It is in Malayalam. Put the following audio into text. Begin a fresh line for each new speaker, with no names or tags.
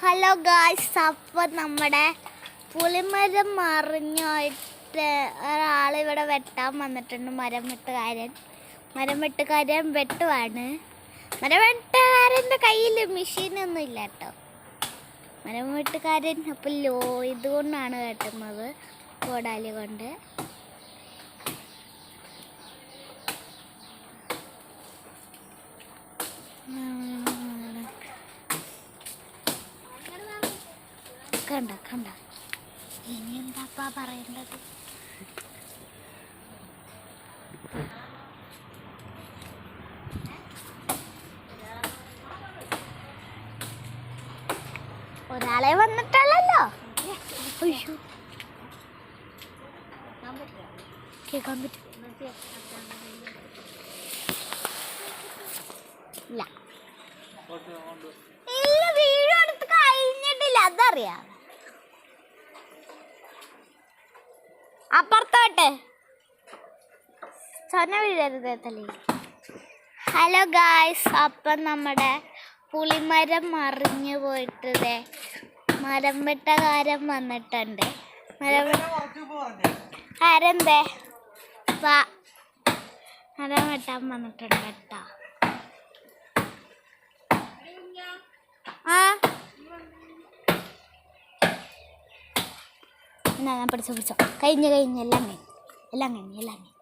ഹലോ ഗായ്സ് അപ്പോൾ നമ്മുടെ പുളിമരം മറിഞ്ഞായിട്ട് ഒരാളിവിടെ വെട്ടാൻ വന്നിട്ടുണ്ട്. മരം വെട്ടുകാരൻ മരം വെട്ടുകാരൻ വെട്ടുവാണ്. മരം വെട്ടുകാരന്റെ കയ്യിൽ മെഷീനൊന്നും ഇല്ല കേട്ടോ. മരം വെട്ടുകാരൻ അപ്പോൾ ലോ ഇതുകൊണ്ടാണ് വെട്ടുന്നത്. കോടാലി കൊണ്ട്. കണ്ട കണ്ട. ഇനി എന്താപ്പാ പറയേണ്ടത്? ഒരാളെ വന്നിട്ടുള്ളല്ലോ അയ്യോ. കേൾക്കാൻ പറ്റും. ഇല്ല. വീഡിയോ എടുത്ത് കഴിഞ്ഞിട്ടില്ല. അതറിയാം. അപ്പുറത്തോട്ട്. സ്വർണ വീഴരുത് തലേ. ഹലോ ഗായ്സ് അപ്പം നമ്മുടെ പുളിമരം മറിഞ്ഞു പോയിട്ട് മരം വെട്ടകാരൻ വന്നിട്ടുണ്ട്. മരം ആരെന്തേ? മരം വെട്ടാൻ വന്നിട്ടുണ്ട് കേട്ടോ. എന്നാ ഞാൻ പിടിച്ചോ പിടിച്ചോ കഴിഞ്ഞ് കഴിഞ്ഞ് എല്ലാം കഴിഞ്ഞ്. എല്ലാം കഴിഞ്ഞ് എല്ലാം കഴിഞ്ഞ്.